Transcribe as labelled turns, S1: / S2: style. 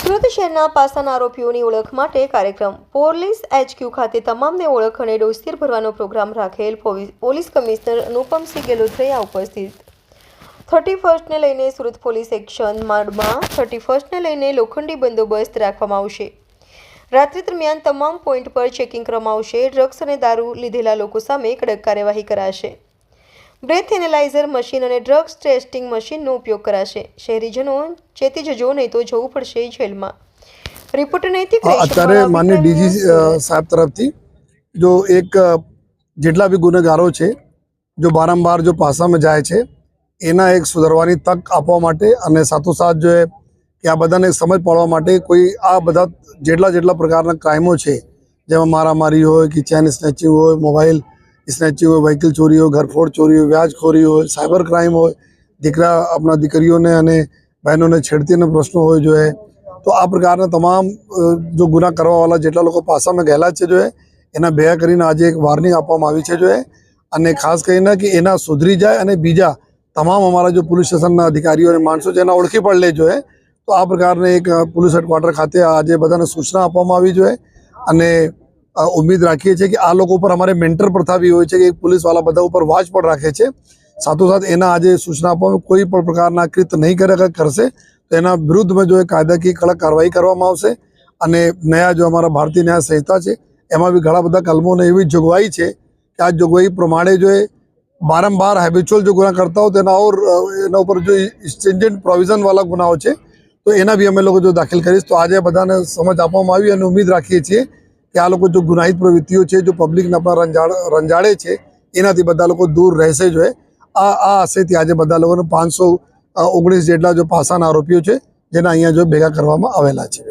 S1: સુરત શહેરના પાસાના આરોપીઓની ઓળખ માટે કાર્યક્રમ. પોલીસ એચક્યુ ખાતે તમામને ઓળખ અને ડોસ્તીર ભરવાનો પ્રોગ્રામ રાખેલ પોલીસ કમિશનર અનુપમસિંહ ગેલોત્રયા ઉપસ્થિત. થર્ટી ફર્સ્ટને લઈને સુરત પોલીસ એક્શન માર્ડમાં થર્ટી ફર્સ્ટને લઈને લોખંડી બંદોબસ્ત રાખવામાં આવશે. રાત્રિ દરમિયાન તમામ પોઈન્ટ પર ચેકિંગ કરવામાં આવશે. ડ્રગ્સ અને દારૂ લીધેલા લોકો સામે કડક કાર્યવાહી કરાશે. બ્રેથ એનાલાઇઝર મશીન અને ડ્રગ્સ ટેસ્ટિંગ મશીનનો ઉપયોગ કરાશે. શહેરીજનો ચેતી જજો નહીં તો જવું પડશે જેલમાં. રિપોર્ટર નૈતિક
S2: અત્યારે માન્ય ડીજી સાહેબ તરફથી જો એક જેટલા બી ગુનેગારો છે જો વારંવાર જો પાસામાં જાય છે એના એક સુધારવાની તક આપવા માટે અને સાથોસાથ જો એ કે આ બધાને સમજ પાડવા માટે કોઈ આ બધા જેટલા જેટલા પ્રકારના ક્રાઇમો છે જેમાં મારામારી હોય કે ચેન સ્નેચિંગ હોય મોબાઈલ સ્નેચિંગ હોય વ્હીકલ ચોરી હોય ઘરફોડ ચોરી હોય વ્યાજખોરી હોય સાયબર ક્રાઇમ હોય દીકરા આપણા દીકરીઓને અને બહેનોને છેડતીના પ્રશ્નો હોય જો તો આ પ્રકારના તમામ જો ગુના કરવાવાળા જેટલા લોકો પાસામાં ગયેલા છે જો એના ભેગા કરીને આજે એક વાર્નિંગ આપવામાં આવી છે જો અને ખાસ કરીને કે એના સુધરી જાય અને બીજા તમામ અમારા જો પોલીસ સ્ટેશનના અધિકારીઓ અને માણસો છે એના ઓળખી પણ લે જોઈએ તો આ પ્રકારને એક પોલીસ હેડક્વાર્ટર ખાતે આજે બધાને સૂચના આપવામાં આવી જોઈએ અને ઉમ્મીદ રાખીએ છીએ કે આ લોકો ઉપર અમારે મેન્ટર પ્રથા બી હોય છે કે પોલીસવાળા બધા ઉપર વાચ પણ રાખે છે. સાથોસાથ એના આજે સૂચના આપવામાં કોઈ પણ પ્રકારના કૃત નહીં કરે કરશે, તો એના વિરુદ્ધમાં જો એ કાયદાકીય કડક કાર્યવાહી કરવામાં આવશે અને નયા જો અમારા ભારતીય ન્યાય સંહિતા છે, એમાં બી ઘણા બધા કલમોને એવી જોગવાઈ છે કે આ જોગવાઈ પ્રમાણે જો એ બારંબાર હેબિચ્યુઅલ જો ગુના કરતા હોય તો એના ઓર, એના ઉપર જો સ્ટેન્જન્ટ પ્રોવિઝનવાળા ગુનાઓ છે, તો એના બી અમે લોકો જો દાખલ કરીશ. તો આજે બધાને સમજ આપવામાં આવી અને ઉમ્મીદ રાખીએ છીએ કે આ લોકો જો ગુનાહિત પ્રવૃત્તિઓ છે, જો પબ્લિકને આપણા રંજાડ, રંજાડે છે, એનાથી બધા લોકો દૂર રહેશે જો એ આ આ આશયથી આજે બધા લોકોને પાંચસો ઓગણીસ જેટલા જો પાસાના આરોપીઓ છે, જેના અહીંયા જો ભેગા કરવામાં આવેલા છે.